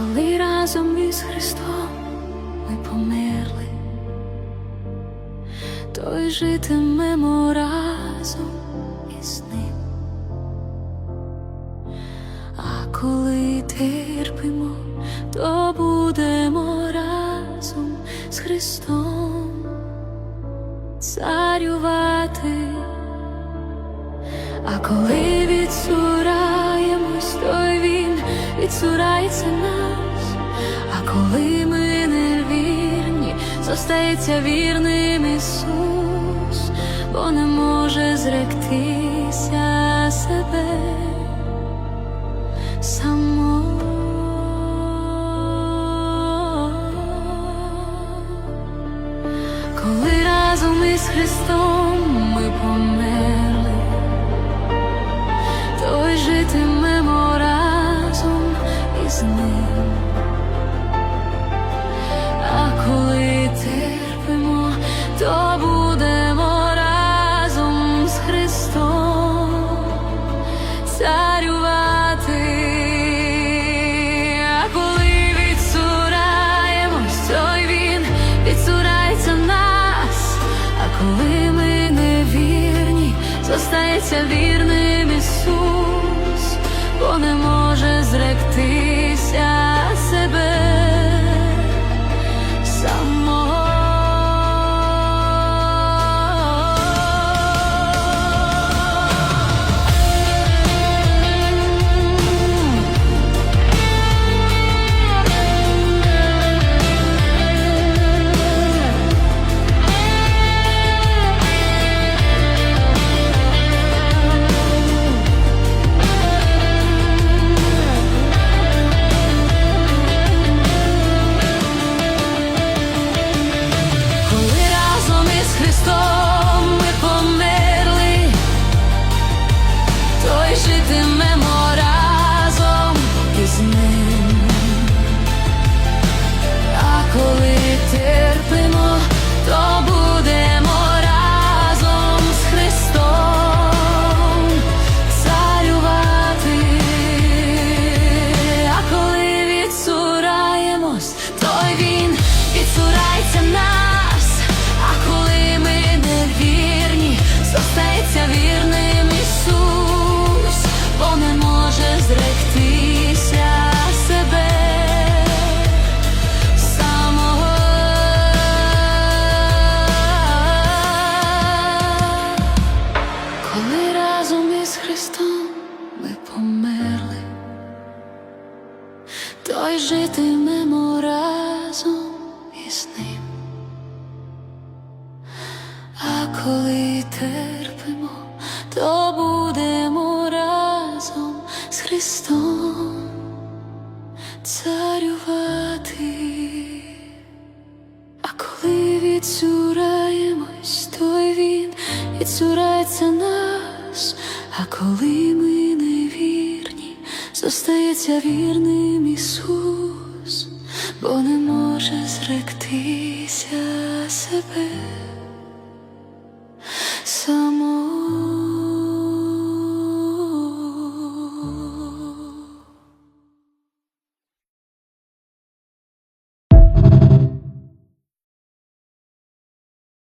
коли разом із Христом ми померли, то й житимемо разом із ним, а коли терпимо, то будемо разом з Христом царювати, а коли відсурається нас. А коли ми не вірні, зостається вірним Ісус, бо не може зректися себе. Коли разом із Христом ми померли, царювати. А коли відсураємось, той він відсурається нас. А коли ми не вірні, зостається вірним зостається вірним Ісус, бо не може зректися себе самого. Коли разом із Христом ми померли, то житимемо разом із ним. А коли терпимо, Христом царювати. А коли відсураємось, то й він відсурається нас. А коли ми не вірні, зостається вірним Ісус, бо не може зректися себе само.